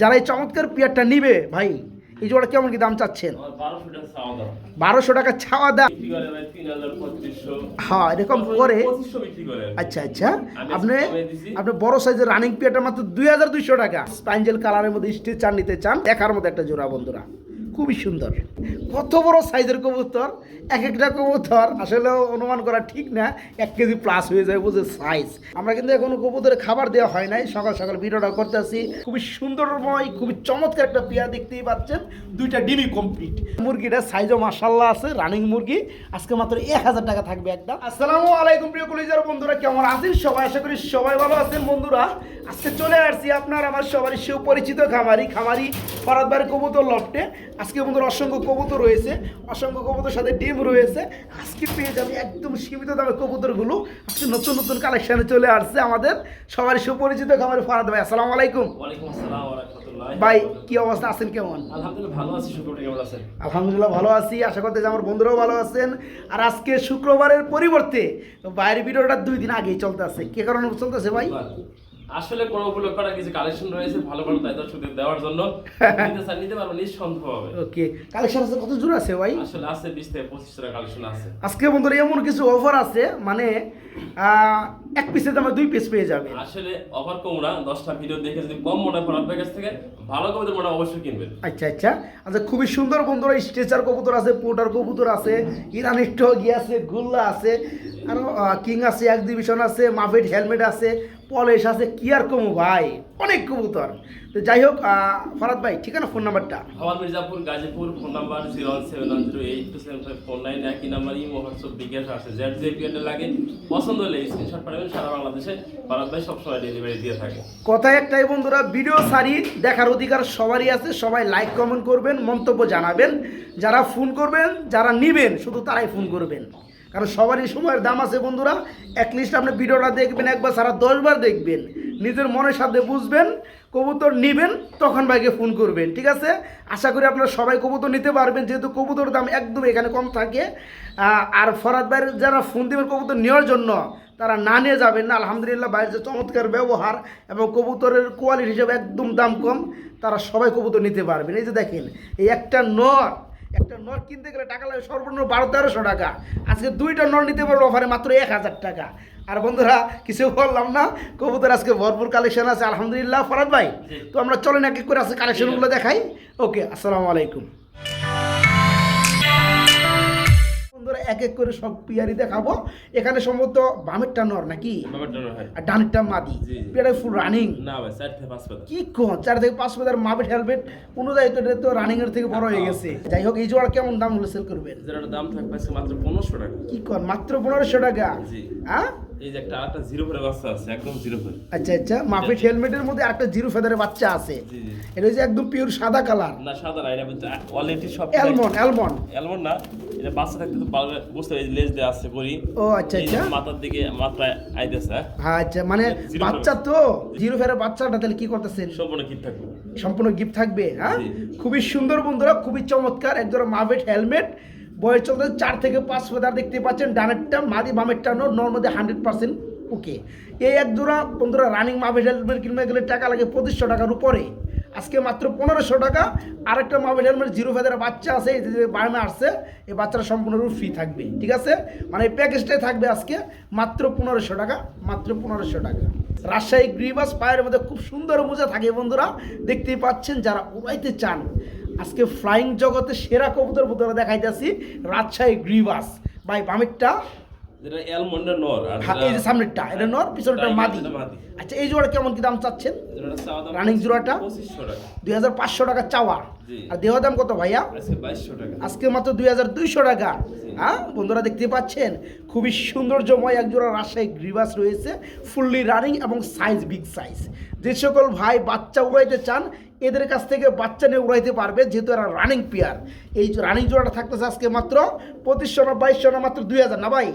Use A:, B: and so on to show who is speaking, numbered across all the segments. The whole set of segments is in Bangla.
A: যারা এই চমৎকার পিয়ারটা নিবে ভাই এই জোড়া কেমন কি দাম চাচ্ছেন?
B: বারোশো টাকা
A: ছাওয়া দাম। হ্যাঁ এরকম করে। আচ্ছা আচ্ছা। আপনি আপনি বড় সাইজের রানিং পিয়ারটা মাত্র দুই হাজার দুইশো টাকা। স্পাইঞ্জেল কালারের মধ্যে স্টিচার চান নিতে চান দেখার মধ্যে একটা জোড়া বন্ধুরা। খুবই সুন্দর। কত বড় সাইজের কবুতর, এক একটা কবুতর আসলে অনুমান করা ঠিক না, এক কেজি প্লাস হয়ে যায় বুঝে সাইজ আমরা কিন্তু এখনও কবুতরের খাবার দেওয়া হয় নাই, সকাল সকাল ভিডিওটা করতেছি। খুবই সুন্দরময়, খুবই চমৎকার একটা পেয়া দেখতেই পাচ্ছেন, দুইটা ডিমি কমপ্লিট মুরগিটা সাইজও মাসাল্লাহ আছে রানিং মুরগি, আজকে মাত্র এক হাজার টাকা থাকবে একদম আসসালামু আলাইকুম প্রিয় কলেজের বন্ধুরা, কেমন আছেন সবাই? আশা করি সবাই ভালো আছেন বন্ধুরা। আজকে চলে আসছি আপনার, আমার সবারই সুপরিচিত খামারি খামারি ফরাদবাড়ি কবুতর লফটে। আজকে বন্ধুরা অসংখ্য কবুতর রয়েছে অসংখ্য কবুতর সাথে ডিম রয়েছে। আজকে পেয়ে যাবে একদম সীমিত দামে কবুতরগুলো। আজকে নতুন নতুন কালেকশনে চলে আসছে আমাদের সবারই সুপরিচিত খামারি ফরাদ ভাই। আসসালামু আলাইকুম। ভাই কি অবস্থা? আছেন কেমন?
B: আলহামদুলিল্লাহ ভালো আছি।
A: আশা করতে যে আমার বন্ধুরাও ভালো আছেন। আর আজকে শুক্রবারের পরিবর্তে বাইরের ভিডিওটা দুই দিন আগেই চলতে আছে। কে কারণে চলতেছে ভাই
B: আসলে কোন করা কিছু কালেকশন রয়েছে ভালো ভালো তাই দর্শকদের দেওয়ার জন্য। নিতে চান নিতে পারব নিঃসন্দেহ হবে।
A: ওকে কালেকশন আছে কত জোর আছে ভাই?
B: আসলে আছে বিশ থেকে পঁচিশ টাকা কালেকশন আছে।
A: আজকে বন্ধুরা এমন কিছু অফার আছে মানে আহ, এক পিসের দামে দুই পিস পেয়ে যাবে।
B: আসলে অফার কম না দশটা ভিডিও দেখে যদি কম মনে আপনার কাছ থেকে ভালো কবুতর মনে অবশ্যই কিনবেন।
A: আচ্ছা আচ্ছা। আচ্ছা খুবই সুন্দর বন্ধুরা স্ট্রেচার কবুতর আছে পোটার কবুতর আছে ইরানি টগি আছে গুল্লা আছে আরও কিং আছে এক্সিবিশন আছে মাফেট হেলমেট আছে পলেশ আছে কি আর কমু ভাই? অনেক কবুতর। তো যাই হোক ফরাদ ভাই ঠিকানা ফোন নাম্বারটা
B: হওয়ার Mirzapur Gazipur phone number zero one seven one zero eight two seven five four nine একই নাম্বার ইমো হোয়াটসঅ্যাপ বিকাশ আছে। জেড যে পিরিয়ডে লাগে পছন্দ হলে স্ক্রিনশট পাঠাবেন সারা বাংলাদেশে ভারত ভাই সবসময় ডেলিভারি দিয়ে থাকে।
A: কথা একটাই বন্ধুরা ভিডিও সারি দেখার অধিকার সবারই আছে সবাই লাইক কমেন্ট করবেন মন্তব্য জানাবেন। যারা ফোন করবেন যারা নিবেন শুধু তারাই ফোন করবেন। কারণ সবারই সময়ের দাম আছে বন্ধুরা। লিস্ট আপনি ভিডিওটা দেখবেন, একবার সারা দশবার দেখবেন। নিজের মনের সাথে বুঝবেন, কবুতর নিবেন, তখন ভাইকে ফোন করবেন, ঠিক আছে? আশা করি আপনারা সবাই কবুতর নিতে পারবেন, যেহেতু কবুতর দাম একদম এখানে কম থাকে। আর ফরাদ ভাইয়ের যারা ফোন দেবেন কবুতর নেওয়ার জন্য, তারা না নিয়ে যাবেন না। আলহামদুলিল্লাহ বাইরের যে চমৎকার ব্যবহার এবং কবুতরের কোয়ালিটি হিসেবে একদম দাম কম, তারা সবাই কবুতর নিতে পারবেন। এই যে দেখেন, এই একটা নর একটা নর কিনতে গেলে টাকা লাগে সর্বনিম্ন বারো তেরোশো টাকা। আজকে দুইটা নর নিতে পারব অফারে মাত্র এক হাজার টাকা। আর বন্ধুরা কিছু বললাম না কবুতর আজকে ভরপুর কালেকশন আছে আলহামদুলিল্লাহ ফরাদ ভাই। তো আমরা চলেন এক এক করে আজকে কালেকশনগুলো দেখাই। ওকে আসসালামু আলাইকুম। বন্ধুরা এক এক করে সব পিয়ারি দেখাবো। এখানে সম্ভবত বামেরটা নর নাকি?
B: হয়।
A: আর ডানেরটা মাদি।
B: জি।
A: ফুল রানিং কি কোন? চার থেকে পাঁচ পেদার মাবেট হেলমেট অনুযায়ী তো এটা তো রানিং এর থেকে বড় হয়ে গেছে। যাই হোক এই জোড়া কেমন দাম হলে সেল করবেন
B: দাম থাকবে মাত্র পনেরোশো টাকা।
A: কি কোন? মাত্র পনেরোশো টাকা? হ্যাঁ
B: এই যে একটা আরেকটা জিরো বাচ্চা আছে একদম জিরো
A: আচ্ছা আচ্ছা মাফিট হেলমেটের মধ্যে একটা জিরো ফেদারের বাচ্চা আছে। এটা হচ্ছে একদম পিওর সাদা কালার
B: না সাদা না এটা অলরেডি সব
A: অ্যালমন্ড অ্যালমন্ড
B: এমন না এটা বাচ্চা থাকতে তো ভালো বুঝতে পারি লেজ দেওয়া আছে করি
A: ও আচ্ছা আচ্ছা।
B: মাথার দিকে মাত্রায় আইতেছে হ্যাঁ?
A: আচ্ছা মানে বাচ্চা তো জিরো ফেয়ারের বাচ্চাটা তাহলে কি করতেছেন
B: সম্পূর্ণ কিট থাকবে।
A: সম্পূর্ণ গিফট থাকবে হ্যাঁ? খুবই সুন্দর বন্ধুরা খুবই চমৎকার একজন মাভেট হেলমেট বয়স চলতে চার থেকে পাঁচ ফেদার দেখতে পাচ্ছেন। ডানেরটা মাদি, বামেরটা নোট নর মধ্যে হান্ড্রেড পার্সেন্ট ওকে এই এক জোড়া, বন্ধুরা রানিং মাভেট হেলমেট কিনতে গেলে টাকা লাগে পঁচিশশো টাকার উপরে। আজকে মাত্র পনেরোশো টাকা। আরেকটা মাভেট হেলমেট জিরো ফেদারের বাচ্চা আছে, এই যে বায়ামে আসছে, এই বাচ্চাটা সম্পূর্ণরূপ ফ্রি থাকবে, ঠিক আছে? মানে এই প্যাকেজটাই থাকবে আজকে, মাত্র পনেরোশো টাকা, মাত্র পনেরোশো টাকা। রাজশাহী গ্রিবাস পায়ের মধ্যে খুব সুন্দর মোজা থাকে, বন্ধুরা, দেখতেই পাচ্ছেন, যারা উড়াইতে চান। আজকে ফ্লাইং জগতে সেরা কবুতর বন্ধুরা দেখাইতেছি রাজশাহী গ্রিবাস। ভাই বামেরটা?
B: যেটা অ্যালমন্ডের নর আর
A: হ্যাঁ, এই যে সামনেরটা এটা নর পিছনেরটা মাদি। আচ্ছা এই জোড়া কেমন কি দাম চাচ্ছেন? রানিং জোড়াটা? দুই হাজার পাঁচশো টাকা চাওয়া। আর দেহ দাম কত ভাইয়া?
B: আজকে
A: মাত্র দুই হাজার দুইশো টাকা। হ্যাঁ বন্ধুরা দেখতে পাচ্ছেন? খুবই সৌন্দর্যময় একজোড়া রাজশাহী গ্রিবাস রয়েছে। ফুললি রানিং এবং সাইজ বিগ সাইজ যে সকল ভাই বাচ্চা উড়াইতে চান এদের কাছ থেকে বাচ্চা নিয়ে উড়াইতে পারবে যেহেতু এরা রানিং পেয়ার এই রানিং জোড়াটা থাকতেছে আজকে মাত্র পঁচিশশো না বাইশশো না মাত্র দুই হাজার না ভাই।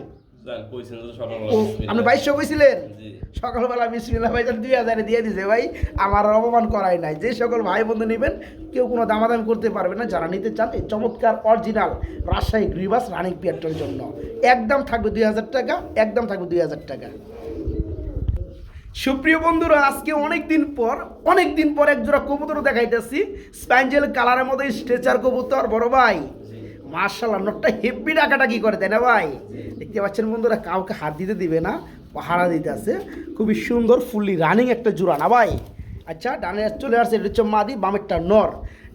A: আপনি বাইশশো কইছিলেন? সকালবেলা বিসমিল্লা ভাই দুই হাজারে দিয়ে দিছে ভাই। আমার অপমান করাই নাই। যে সকল ভাই বন্ধু নেবেন কেউ কোনো দামাদামি করতে পারবে না। যারা নিতে চান এই চমৎকার অরিজিনাল রাজশাহী গ্রিবাস রানিং পিয়ারটার জন্য। একদম থাকবে দুই হাজার টাকা একদম থাকবে দুই হাজার টাকা। সুপ্রিয় বন্ধুরা আজকে অনেক দিন পর অনেক দিন পর এক জোড়া কবুতর দেখাইতেছি। স্প্যাঞ্জেল কালারের মধ্যে স্ট্রেচার কবুতর বড় ভাই। মার্শাল্লাহ নটটা হেব্বি ডাকাডাকি করে দেয় না ভাই? দেখতে পাচ্ছেন বন্ধুরা কাউকে হাত দিতে দিবে না পাহারা দিতে আছে। খুবই সুন্দর ফুললি রানিং একটা জোড়া না ভাই? আচ্ছা ডানে চলে আসছে এটা হচ্ছে মাদি বামেরটা নর।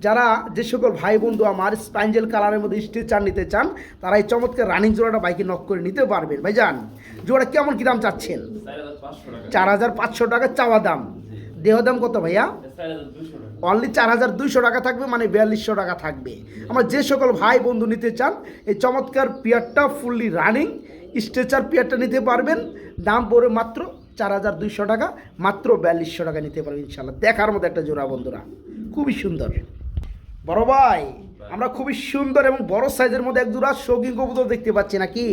A: যারা যে সকল ভাই বন্ধু আমার স্প্যাঞ্জেল কালারের মধ্যে স্ট্রেচার নিতে চান, তারা এই চমৎকার রানিং জোড়াটা বাইকে নক করে নিতে পারবেন। ভাই যান জোড়া কেমন কী দাম চাচ্ছেন?
B: চার হাজার
A: পাঁচশো
B: টাকা।
A: চাওয়া দাম। দেহ দাম কত ভাইয়া? অনলি চার হাজার দুইশো টাকা থাকবে মানে বিয়াল্লিশশো টাকা থাকবে। আমার যে সকল ভাই বন্ধু নিতে চান, এই চমৎকার পিয়ারটা ফুললি রানিং স্ট্রেচার পিয়ারটা নিতে পারবেন। দাম পড়ে মাত্র চার হাজার দুইশো টাকা, মাত্র বিয়াল্লিশশো টাকা নিতে পারবেন ইনশাল্লাহ দেখার মতো একটা জোড়া বন্ধুরা। খুবই সুন্দর। বড় ভাই আমরা খুবই সুন্দর এবং বড় সাইজের মধ্যে এক জোড়া শৌখিন কবুতর দেখতে পাচ্ছি নাকি?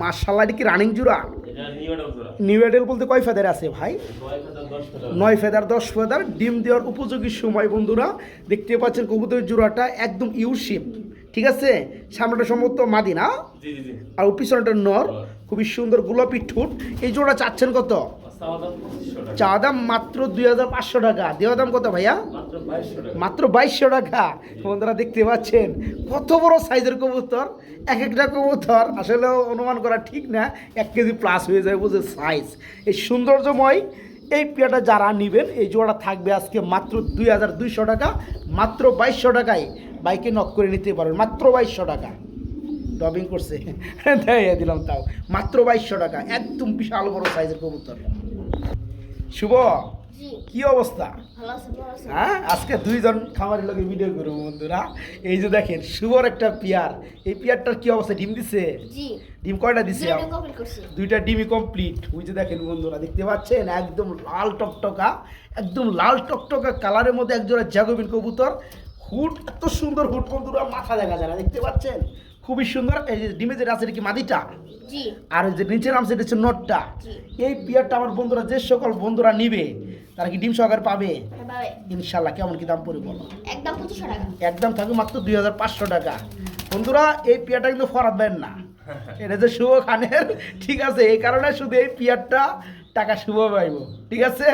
A: মার্শাল্লাহ কি রানিং জোড়া?
B: নিউ
A: এডেল বলতে কয় ফেদার আছে ভাই?
B: নয়
A: ফেদার দশ ফেদার ডিম দেওয়ার উপযোগী সময় বন্ধুরা দেখতে পাচ্ছেন কবুতরের জোড়াটা একদম ইউ শেপ ঠিক আছে? সামনেটা সম্ভবত মাদি না আর পিছনেটা নর। খুবই সুন্দর গোলাপি ঠোঁট। এই জোড়া চাচ্ছেন কত? চা দাম মাত্র দুই হাজার পাঁচশো টাকা। দেওয়া দাম কত ভাইয়া?
B: মাত্র বাইশশো টাকা।
A: বন্ধুরা দেখতে পাচ্ছেন। কত বড় সাইজের কবুতর। এক একটা কবুতর। আসলে অনুমান করা ঠিক না। এক কেজি প্লাস হয়ে যায় বুঝে সাইজ এই সৌন্দর্যময় এই পেয়াটা যারা নেবেন এই জোড়া থাকবে আজকে মাত্র দুই হাজার দুইশো টাকা। মাত্র বাইশশো টাকায় বাইকে নক করে নিতে পারবেন। মাত্র বাইশশো টাকা। ডবিং করছে। দেয় দিলাম তাও। মাত্র বাইশশো টাকা। একদম বিশাল বড় সাইজের কবুতর। শুভ? কি অবস্থা? হ্যাঁ আজকে দুইজন খামারের লোকে ভিডিও করব বন্ধুরা। এই যে দেখেন শুভর একটা পিয়ার। এই পিয়ারটার কি অবস্থা? ডিম দিছে? ডিম কয়টা দিছে? দুইটা ডিমই কমপ্লিট ওই যে দেখেন বন্ধুরা দেখতে পাচ্ছেন? একদম লাল টকটকা একদম লাল টকটকা কালারের মধ্যে একজোড়া জাগবিন কবুতর। হুট এত সুন্দর হুট বন্ধুরা মাথা দেখা যায় না দেখতে পাচ্ছেন? খুবই সুন্দর। এই যে ডিমে যেটা আছে এটা কি মাদিটা? আর ওই যে নিচে নাম সেটা হচ্ছে নটটা। এই পিয়ারটা আমার বন্ধুরা যে সকল বন্ধুরা নিবে তারা কি ডিম সহকারে পাবে? ইনশাল্লাহ কেমন কি দাম পড়ে বলো?
C: একদম পঁচিশশো টাকা।
A: একদম থাকবে মাত্র দুই হাজার পাঁচশো টাকা। বন্ধুরা এই পিয়ারটা কিন্তু ফরাত দেন না। এটা যে শুভ খানের ঠিক আছে এই কারণে শুধু এই পিয়ারটা টাকা শুভ পাইব, ঠিক আছে?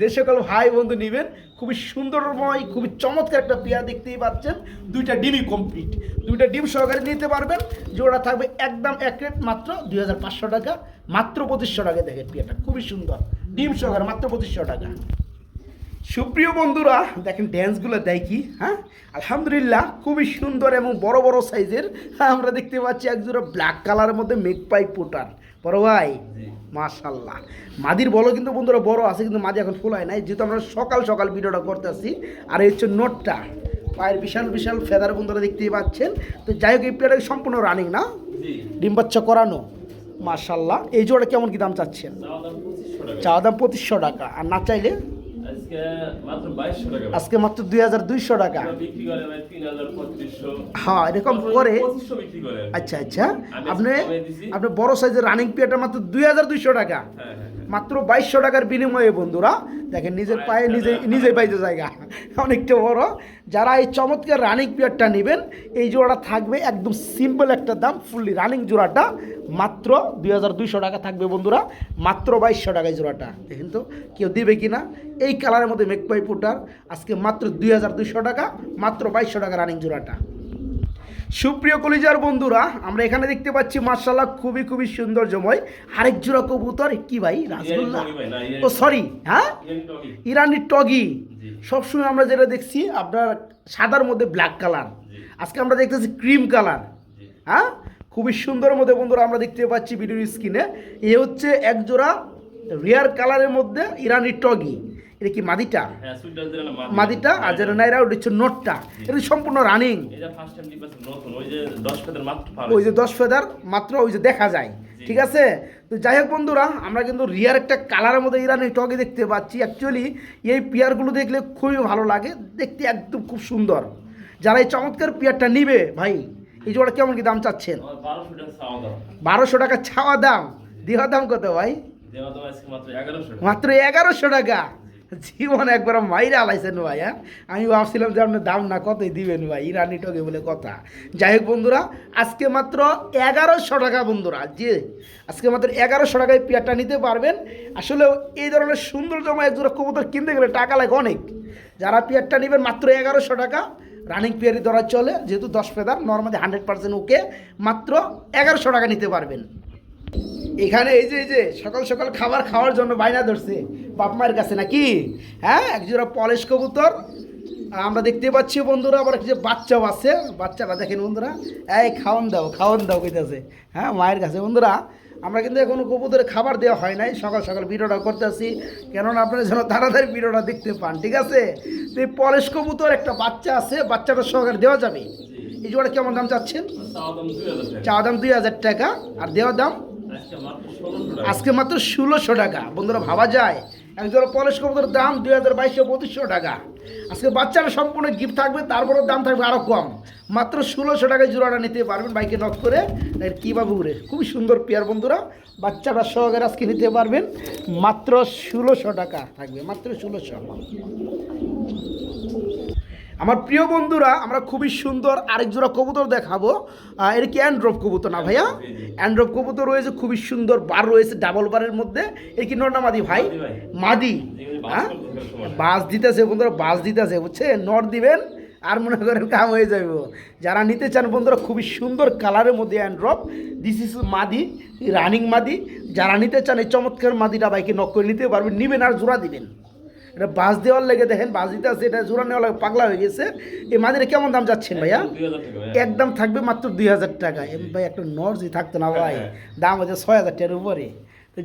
A: যে সকল ভাই বন্ধু নেবেন, খুবই সুন্দরময়, খুবই চমৎকার একটা পিয়া দেখতেই পাচ্ছেন। দুইটা ডিমই কমপ্লিট দুইটা ডিম সহকারে নিতে পারবেন। যে জোড়া থাকবে একদম এক মাত্র দুই হাজার পাঁচশো টাকা। মাত্র পঁচিশশো টাকা দেখেন পিয়াটা খুবই সুন্দর। ডিম সহকারে মাত্র পঁচিশশো টাকা। সুপ্রিয় বন্ধুরা, দেখেন ড্যান্সগুলো দেয় কি? হ্যাঁ? আলহামদুলিল্লাহ, খুবই সুন্দর এবং বড় বড় সাইজের হ্যাঁ আমরা দেখতে পাচ্ছি একজোড়া ব্ল্যাক কালারের মধ্যে মেক পাই পোটার বড় ভাই? মাশাল্লাহ। মাদির বলো কিন্তু বন্ধুরা বড় আছে কিন্তু মাদি এখন ফুল হয় নাই। যেহেতু আমরা সকাল সকাল ভিডিওটা করতে আসছি আর এই হচ্ছে নোটটা। পায়ের বিশাল বিশাল ফেদার বন্ধুরা দেখতেই পাচ্ছেন। তো যাই হোক এই পেয়ারটা সম্পূর্ণ রানিং না? ডিম বাচ্চা করানো। মাশাল্লাহ। এই জোড়া কেমন কি দাম চাচ্ছেন?
B: চাওয়া দাম পঁচিশশো টাকা।
A: আর না চাইলে?
B: আজকে মাত্র
A: দুই হাজার দুইশো টাকা। হ্যাঁ এরকম করে আচ্ছা আচ্ছা। আপনি আপনি বড় সাইজের রানিং পিয়াটা মাত্র দুই হাজার দুইশো টাকা। মাত্র বাইশশো টাকার বিনিময়ে, বন্ধুরা। দেখেন, নিজের পায়ে নিজে নিজেই পাইতে জায়গা। অনেকটা বড়। যারা এই চমৎকার রানিং পিয়ারটা নেবেন, এই জোড়াটা থাকবে একদম সিম্পল একটা দাম ফুললি রানিং জোড়াটা, মাত্র দুই হাজার দুইশো টাকা থাকবে, বন্ধুরা। মাত্র বাইশশো টাকায় জোড়াটা। দেখেন তো, কেউ দেবে কি না এই কালারের মধ্যে মেকপাই পুটার আজকে মাত্র দুই হাজার দুইশো টাকা, মাত্র বাইশশো টাকা রানিং জোড়াটা। সুপ্রিয় কলিজার বন্ধুরা আমরা এখানে দেখতে পাচ্ছি মার্শাল্লাহ খুবই খুবই সৌন্দর্যময় আরেক জোড়া কবুতর। কি ভাই রাসগোল্লা? ও সরি হ্যাঁ?
B: ইরানি টগি।
A: সবসময় আমরা যেটা দেখছি আপনার সাদার মধ্যে ব্ল্যাক কালার আজকে আমরা দেখতেছি ক্রিম কালার হ্যাঁ? খুবই সুন্দর মধ্যে বন্ধুরা আমরা দেখতে পাচ্ছি ভিডিওর স্ক্রিনে এ। হচ্ছে এক জোড়া রিয়ার কালারের মধ্যে ইরানি টগি। এটা কি মাদিটা?
B: হ্যাঁ।
A: মাদিটা। আর যেটা নাইরা ওটা হচ্ছে নোটটা। এটা সম্পূর্ণ রানিং।
B: ওই যে দশ ফেদের মাত্র
A: ওই যে দেখা যায়। ঠিক আছে? তো যাই হোক বন্ধুরা আমরা কিন্তু রিয়ার একটা কালারের মধ্যে ইরানি টগে দেখতে পাচ্ছি। অ্যাকচুয়ালি এই পিয়ারগুলো দেখলে খুবই ভালো লাগে। দেখতে একদম খুব সুন্দর। যারা এই চমৎকার পিয়ারটা নিবে ভাই এই জোড়া কেমন কি দাম চাচ্ছেন?
B: বারোশো টাকা
A: টাকা ছাওয়া দাম। দেওয়া দাম কত ভাই?
B: টাকা।
A: মাত্র এগারোশো টাকা। জীবন একবার মাইরা আলাইছেন ভাই হ্যাঁ? আমি ভাবছিলাম যে আপনি দাম না কতই দিবেন ভাই ইরানি টকে বলে কথা। যাই হোক বন্ধুরা, আজকে মাত্র এগারোশো টাকা বন্ধুরা যে আজকে মাত্র এগারোশো টাকায় পেয়ারটা নিতে পারবেন। আসলে এই ধরনের সুন্দর জমা এক জোড়া কবুতর কিনতে গেলে টাকা লাগে অনেক। যারা পেয়ারটা নেবেন মাত্র এগারোশো টাকা রানিং পেয়ারি ধরা চলে, যেহেতু দশ feather normally hundred percent okay মাত্র এগারোশো টাকা নিতে পারবেন। এখানে এই যে এই যে সকাল সকাল খাবার খাওয়ার জন্য বাইনা ধরছে। বাপ মায়ের কাছে নাকি? হ্যাঁ একজোড়া পলেশ কবুতর। আমরা দেখতে পাচ্ছি বন্ধুরা আবার কিছু বাচ্চাও আছে। বাচ্চারা দেখেন বন্ধুরা। এই খাওয়ান দাও খাওয়ান দাও কইতেছে। হ্যাঁ মায়ের কাছে। বন্ধুরা আমরা কিন্তু এখনও কবুতরে খাবার দেওয়া হয় নাই। সকাল সকাল ভিডিওটা করতেছি। কেননা আপনারা যেন তাড়াতাড়ি ভিডিওটা দেখতে পান ঠিক আছে? তো এই পলিশ কবুতর একটা বাচ্চা আছে বাচ্চাটা সহকারে দেওয়া যাবে। এই জোড়া কেমন দাম চাচ্ছেন?
B: চাওয়া দাম দুই হাজার টাকা।
A: চাওয়া দাম দুই হাজার টাকা। আর দেওয়ার দাম?
B: আজকে মাত্র ষোলোশো টাকা।
A: বন্ধুরা, ভাবা যায়? একজন পলিশ কবুতর দাম দুই হাজার বাইশশো পঁচিশশো টাকা। আজকে বাচ্চারা সম্পূর্ণ গিফট থাকবে, তারপরেও দাম থাকবে আরও কম। মাত্র ষোলোশো টাকায় জোড়াটা নিতে পারবেন বাইকে নক করে। কীভাবে উড়ে খুবই সুন্দর পেয়ার বন্ধুরা। বাচ্চারা সহকারে আজকে নিতে পারবেন। মাত্র ষোলোশো টাকা থাকবে, মাত্র ষোলোশো। আমার প্রিয় বন্ধুরা আমরা খুবই সুন্দর আরেক জোড়া কবুতর দেখাবো। এটা কি অ্যান্ড্রপ কবুতর না ভাইয়া? অ্যান্ড্রপ কবুতর রয়েছে খুবই সুন্দর বার রয়েছে ডাবল বারের মধ্যে। এটা কি নর না মাদি ভাই?
B: মাদি
A: হ্যাঁ? বাস দিতেছে বন্ধুরা বাস দিতেছে বুঝছে? নট দিবেন আর মনে করেন কাম হয়ে যাবে যারা নিতে চান বন্ধুরা খুবই সুন্দর কালারের মধ্যে অ্যান্ড্রপ দিস ইজ মাদি রানিং মাদি। যারা নিতে চান এই চমৎকার মাদিটা বাইকে নক করে নিতে পারবেন নিবেন আর জোড়া দিবেন। এটা বাস দেওয়ার লেগে দেখেন বাস দিতে আছে এটা জোড়া নেওয়ার লাগে পাগলা হয়ে গেছে। এই মাদিটা কেমন দাম যাচ্ছেন ভাইয়া? একদম থাকবে মাত্র দুই হাজার টাকা। এম ভাই একটা নর্জি থাকতো না ভাই। দাম হচ্ছে ছয় হাজার টাকার উপরে।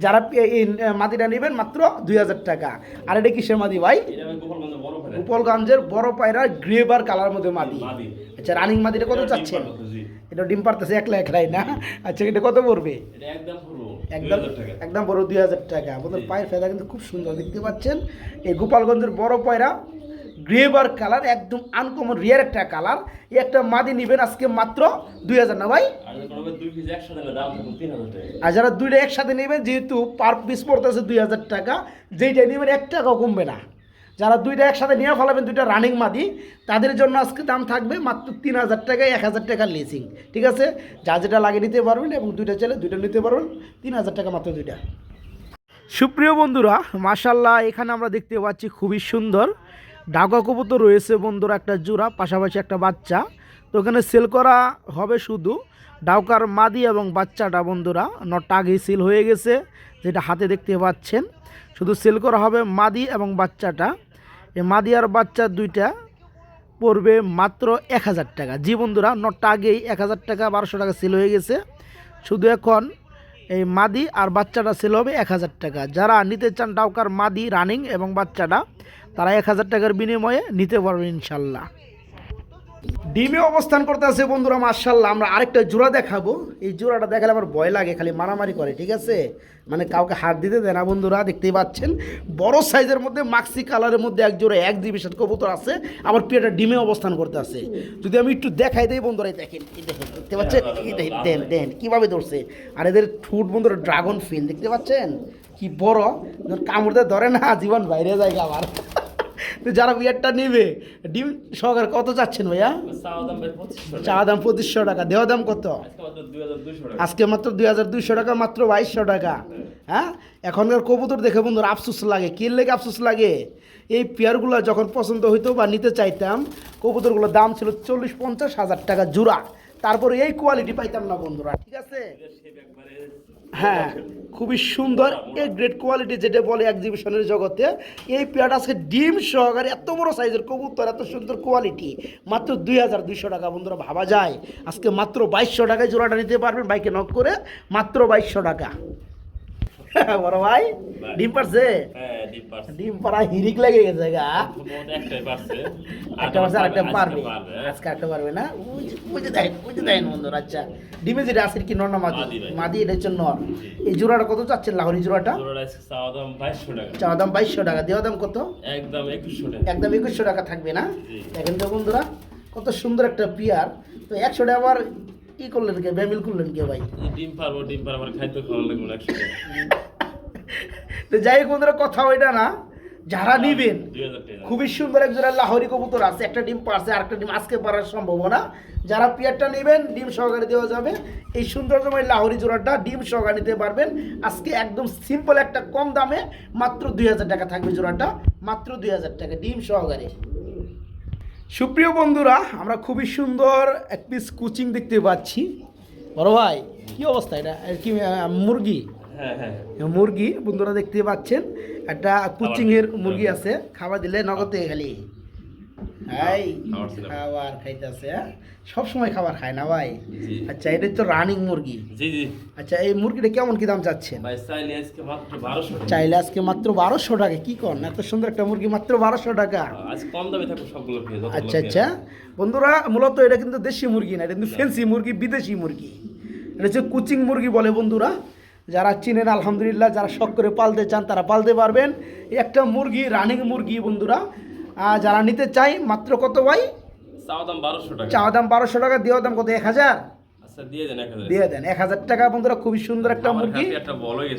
A: যারা এই মাদিটা নেবেন মাত্র দুই হাজার টাকা। আর এটা কিসের মাদি ভাই? গোপালগঞ্জের বড় পায়রা। গ্রেবার কালার মধ্যে মাদি। আচ্ছা রানিং মাদিটা কত চাচ্ছেন। এটা ডিম পারতেছে একলা একলাই না? আচ্ছা এটা কত পড়বে?
B: একদম
A: একদম
B: 2000 টাকা।
A: একদম বড় দুই হাজার টাকা। আপনাদের পায়ের ফেদা কিন্তু খুব সুন্দর দেখতে পাচ্ছেন? এই গোপালগঞ্জের বড় পায়রা গ্রেভার কালার একদম আনকমন রিয়ার একটা কালার। এই একটা মাদি নিবেন আজকে মাত্র দুই হাজার না ভাই?
B: আর যদি কোনো ভাই দুই পিস একসাথে নেয়, দাম থাকবে 3000 টাকা।
A: আর যারা দুইটা একসাথে নেবেন যেহেতু পার পিস পড়তেছে দুই হাজার টাকা যেইটা নেবেন এক টাকাও কমবে না। যারা দুইটা একসাথে নিয়ে ফেলাবেন, দুইটা রানিং মাদি, তাদের জন্য আজকে দাম থাকবে মাত্র তিন হাজার টাকায়, এক হাজার টাকা লিসিং ঠিক আছে? যা যেটা লাগে নিতে পারবেন এবং দুইটা চাইলে দুইটা নিতে পারবেন। তিন হাজার টাকা মাত্র দুইটা। সুপ্রিয় বন্ধুরা মাশাল্লাহ এখানে আমরা দেখতে পাচ্ছি খুবই সুন্দর ডাকা কবুতর রয়েছে বন্ধুরা, একটা জোড়া, পাশাপাশি একটা বাচ্চা। তো ওখানে সেল করা হবে শুধু ডাউকার মাদি এবং বাচ্চাটা বন্ধুরা নটটা আগেই সেল হয়ে গেছে, যেটা হাতে দেখতে পাচ্ছেন। শুধু সেল করা হবে মাদি এবং বাচ্চাটা। এই মাদিয়ার বাচ্চা দুইটা পড়বে মাত্র এক হাজার টাকা। জি বন্ধুরা, নটটা আগেই এক হাজার টাকা, বারোশো টাকা সেল হয়ে গেছে। শুধু এখন এই মাদি আর বাচ্চাটা সেল হবে এক হাজার টাকা। যারা নিতে চান ডাউকার মাদি রানিং এবং বাচ্চাটা, তারা এক হাজার টাকার বিনিময়ে নিতে পারবে ইনশাল্লাহ। ডিমে অবস্থান করতে আছে বন্ধুরা মার্শাল্লাহ আমরা আরেকটা জোড়া দেখাবো। এই জোড়াটা দেখালে আমার ভয় লাগে, খালি মারামারি করে, ঠিক আছে? মানে কাউকে হাত দিতে দেয় না বন্ধুরা, দেখতেই পাচ্ছেন। বড় সাইজের মধ্যে মাক্সি কালারের মধ্যে এক জোড়া এক জিবিসের কবুতর আছে। আবার পিয়াটা ডিমে অবস্থান করতে আছে। যদি আমি একটু দেখাই দেই বন্ধুরা দেখেন দেখেন, দেখতে পাচ্ছেন? দেন দেন, কীভাবে ধরছে। আর এদের ঠুট বন্ধুরা ড্রাগন ফিল দেখতে পাচ্ছেন? কি বড় কামড়তে ধরে না, জীবন বাইরে যায় আবার তো যারা বিয়ারটা নেবে, ডিম সহকারে কত চাচ্ছেন ভাইয়া?
B: চাওয়া দাম ভাই 2500 টাকা।
A: চা দাম পঁচিশশো টাকা, দেওয়া দাম কত?
B: আজকে মাত্র 2200 টাকা।
A: আজকে মাত্র দুই হাজার দুইশো টাকা, মাত্র বাইশশো টাকা। হ্যাঁ? এখনকার কবুতর দেখে বন্ধুরা আফসোস লাগে কি লেগে আফসোস লাগে? এই পেয়ারগুলো যখন পছন্দ হইতো বা নিতে চাইতাম, কবুতরগুলোর দাম ছিল চল্লিশ পঞ্চাশ হাজার টাকা জোড়া। তারপরে এই কোয়ালিটি পাইতাম না বন্ধুরা, ঠিক আছে? হ্যাঁ খুবই সুন্দর এই গ্রেট কোয়ালিটি যেটা বলে এক্সিবিশনের জগতে, এই পেয়ারটা আজকে ডিম সহকারে এত বড় সাইজের কবুতর, এত সুন্দর কোয়ালিটি মাত্র দুই হাজার দুইশো টাকা বন্ধুরা, ভাবা যায়। আজকে মাত্র বাইশশো টাকায় জোড়াটা নিতে পারবেন, বাইকে নক করে মাত্র বাইশশো টাকা। বড় ভাই ডিম পারছে?
B: হ্যাঁ
A: ডিম পাড়া হিরিক লেগে গেছে গা। একটা পারছে। আর একটা
B: আজকে
A: পারবে
B: হ্যাঁ।
A: আজকে একটা পারবে না? বুঝে- দেন বুঝে বন্ধুরা আচ্ছা। ডিমে যেটা আছে কি নর না মাদি?
B: মাদি
A: এটা হচ্ছে নর। এই জোড়াটা কত চাচ্ছেন লাহোরি জোড়াটা?
B: চাওয়া দাম 2200
A: দাম বাইশশো টাকা। দেওয়া দাম কত?
B: একদম 2100 টাকা।
A: একদম একুশশো টাকা থাকবে না। দেখেন তো বন্ধুরা কত সুন্দর একটা পিয়ার। তো একশো টাকা আবার ই করলেন কে? ব্যামিল করলেন কে ভাই?
B: ডিম পারব ডিম পারব আমার খাইতে খাওয়ানো লাগবে 100 টাকা
A: তো যাই হোক বন্ধুরা কথা ওইটা না। যারা নিবেন খুবই সুন্দর এক জোড়া লাহরি কবুতর আছে। একটা ডিম পারছে আর একটা ডিম আজকে পারার সম্ভাবনা। যারা পেয়ারটা নেবেন ডিম সহকারে দেওয়া যাবে। এই সৌন্দর্যময় লাহরি জোড়াটা ডিম সহকারে নিতে পারবেন। আজকে একদম সিম্পল একটা কম দামে মাত্র দুই হাজার টাকা থাকবে জোড়াটা। মাত্র দুই হাজার টাকা ডিম সহকারে। সুপ্রিয় বন্ধুরা আমরা খুবই সুন্দর এক পিস কোচিং দেখতে পাচ্ছি। বড় ভাই কি অবস্থা এটা? আর কি মুরগি?
B: হ্যাঁ হ্যাঁ।
A: মুরগি বন্ধুরা দেখতে পাচ্ছেন একটা কুচিং এর মুরগি আছে খাবার দিলে নগদে খালি
B: খাবার
A: খাইতেছে সব সময় খাবার খায় না ভাই। আচ্ছা এটা তো রানিং মুরগি।
B: জি জি।
A: আচ্ছা এই মুরগিটা কেমন কি দাম চাচ্ছেন?
B: ভাই চাইলে আজকে মাত্র বারোশো টাকা।
A: চাইলে আজকে মাত্র বারোশো টাকা কি কর এত সুন্দর একটা মুরগি মাত্র বারোশো টাকা।
B: আজ কম দামে থাকবে সবগুলো পেয়ে
A: আচ্ছা আচ্ছা। বন্ধুরা মূলত এটা কিন্তু দেশি মুরগি না এটা কিন্তু ফেন্সি মুরগি বিদেশি মুরগি। এটা হচ্ছে কুচিং মুরগি বলে বন্ধুরা। যারা চিনেন আলহামদুলিল্লাহ যারা শখ করে পালতে চান তারা পালতে পারবেন। এই একটা মুরগি রানিং মুরগি বন্ধুরা যারা নিতে চাই মাত্র কত ভাই?
B: চাওয়া দাম বারোশো টাকা।
A: চাওয়া দাম কত? এক হাজার?
B: আচ্ছা দিয়ে দেন এক হাজার।
A: দিয়ে দেন। এক হাজার টাকা বন্ধুরা খুবই সুন্দর একটা মুরগি।
B: হয়ে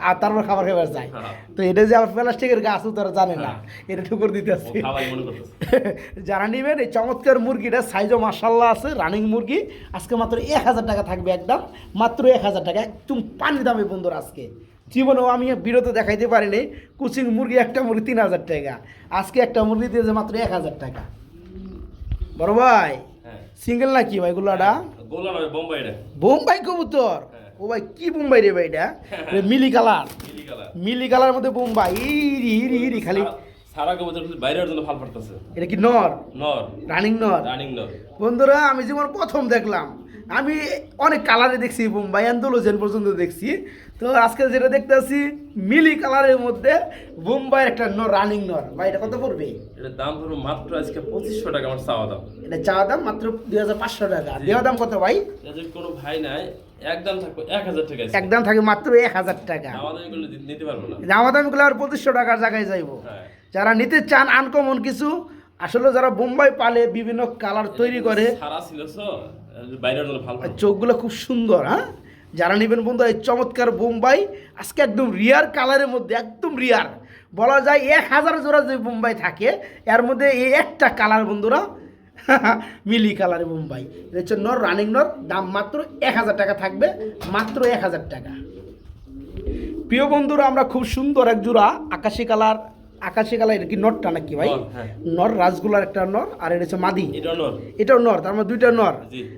A: আর তারপর খাবার খাবার যায়।
B: হ্যাঁ।
A: তো এটা যে আবার প্লাস্টিকের গাছ তারা জানে না। এটা ঠুকুর দিতে আসছে যারা নেবেন এই চমৎকার মুরগিটা সাইজও মার্শাল্লাহ আছে রানিং মুরগি। আজকে মাত্র এক হাজার টাকা থাকবে একদম। মাত্র এক হাজার টাকা একদম পানি দামে বন্ধুরা আজকে। জীবনেও আমি বিরত দেখাইতে পারিনি কুচিং মুরগি একটা মুরগি তিন হাজার টাকা। আজকে একটা মুরগি দিয়েছে মাত্র এক হাজার টাকা। বড় ভাই
B: হ্যাঁ।
A: সিঙ্গেল না কি ভাই গুলাটা?
B: গোলা নয় বোম্বাই
A: কবুতর? ও ভাই কি বোম্বাই রে ভাই এটা? মিলি কালার।
B: মিলি কালার।
A: মধ্যে বোম্বাই। ইরি ইরি ইরি খালি।
B: সারা কবুতর বাইরের জন্য ফাল ফাটতেছে
A: এটা কি নর?
B: নর।
A: রানিং নর?
B: রানিং নর।
A: বন্ধুরা আমি যেমন প্রথম দেখলাম। আমি অনেক কালারে দেখছি বোম্বাই আন্দোলন পর্যন্ত দেখছি। তো আজকে যেটা দেখতে দেখতেছি মিলি কালারের মধ্যে বোম্বাইয়ের একটা নর রানিং নর। ভাই এটা কত পড়বে?
B: এটার দাম ধরো মাত্র আজকে পঁচিশশো টাকা আমার চাওয়া দাম।
A: এটা চাওয়া দাম মাত্র দুই হাজার পাঁচশো টাকা। দেওয়া দাম কত ভাই?
B: এটা কোনো ভাই নাই একদম থাকবে এক হাজার টাকা
A: একদম থাকে মাত্র এক হাজার টাকা।
B: নিতে পারব না।
A: দামা দামিগুলো আর পঁচিশশো টাকার জায়গায় যাইবো।
B: হ্যাঁ।
A: যারা নিতে চান আনকমন কিছু আসলে যারা বোম্বাই পালে বিভিন্ন কালার তৈরি করে
B: সারা ছিল বাইরের ভালো
A: চোখগুলো খুব সুন্দর হ্যাঁ? যারা নেবেন বন্ধু এই চমৎকার বোম্বাই আজকে একদম রিয়ার কালারের মধ্যে একদম রিয়ার বলা যায় এক হাজার জোড়া যে বোম্বাই থাকে এর মধ্যে এই একটা কালার বন্ধুরা মিলি কালারে বোম্বাই। এটা হচ্ছে নর রানিং নর দাম মাত্র এক হাজার টাকা থাকবে মাত্র এক হাজার টাকা। প্রিয় বন্ধুরা আমরা খুব সুন্দর এক জোড়া আকাশি কালার আকাশি কালার এটা কি নরটা নাকি ভাই?
B: নর,
A: রাজগুলার একটা নর আর এটা হচ্ছে মাদি।
B: এটা নর।
A: এটাও নর তার মধ্যে দুইটা নর।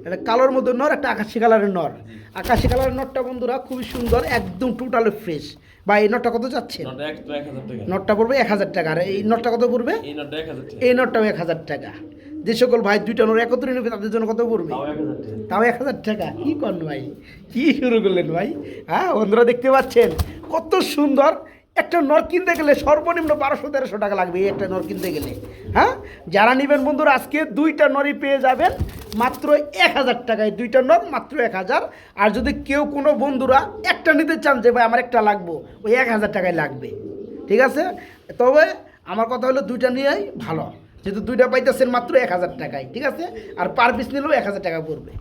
A: এটা কালোর মধ্যে নর একটা আকাশি কালারের নর। আকাশি কালারের নরটা বন্ধুরা খুবই সুন্দর একদম টোটাল ফ্রেশ বা এই নরটা কত যাচ্ছে?
B: নটা এক তো এক হাজার টাকা।
A: নরটা পড়বে এক হাজার টাকা। আর এই নরটা কত পড়বে?
B: এই নটা এক হাজার টাকা।
A: যে সকল ভাই দুইটা নর একত্রে নেবে তাদের জন্য কত পড়বে? তাও এক হাজার টাকা। কি করেন ভাই? কি শুরু করলেন ভাই? হ্যাঁ বন্ধুরা দেখতে পাচ্ছেন? কত সুন্দর একটা নর কিনতে গেলে সর্বনিম্ন বারোশো, তেরোশো টাকা লাগবে এই একটা নর কিনতে গেলে। হ্যাঁ? যারা নেবেন বন্ধুরা, আজকে দুইটা নরই পেয়ে যাবেন, মাত্র এক হাজার টাকায়। দুইটা নর, মাত্র এক হাজার। আর যদি কেউ কোনো বন্ধুরা একটা নিতে চান যে, ভাই, আমার একটা লাগবো। ওই এক হাজার টাকায় লাগবে। ঠিক আছে? তবে আমার কথা হলো দুইটা নিয়েই ভালো। যেহেতু দুইটা পাইতেছেন মাত্র এক হাজার টাকায়। ঠিক আছে? আর পার পিস নিলেও এক হাজার টাকা পড়বে।